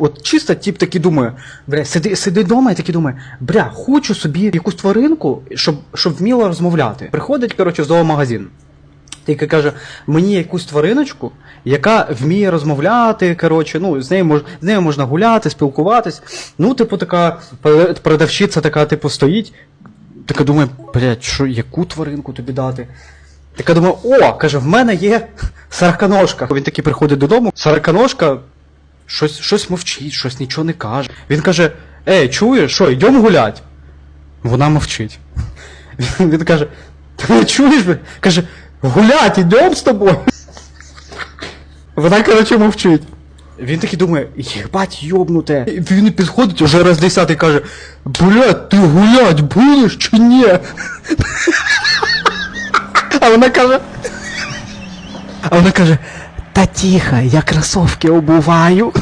От чисто тип такий думає, бля, сиди, сиди вдома і такий думає, бля, хочу собі якусь тваринку, щоб, щоб вміла розмовляти. Приходить, коротше, в зоомагазин. Тільки каже, мені якусь твариночку, яка вміє розмовляти, коротше, ну, з нею, мож, з нею можна гуляти, спілкуватись. Ну, типу, така продавщиця така, типу, стоїть. Така думає, блядь, що, яку тваринку тобі дати? Така думає, о, каже, в мене є сороконожка. Він такий приходить додому, сороконожка щось, щось мовчить, щось нічого не каже. Він каже: Ей, чуєш, що, йдемо гулять? Вона мовчить. Він, він каже: Ти чуєш? бля?» Каже, гулять, ідемо з тобою. Вона, коротше, мовчить. Він такий думає, єбать йобнуте. І Він підходить уже раз десятий каже, блядь, ти гулять будеш чи ні? А вона каже. А вона каже, та тихо, я кроссовки обуваю.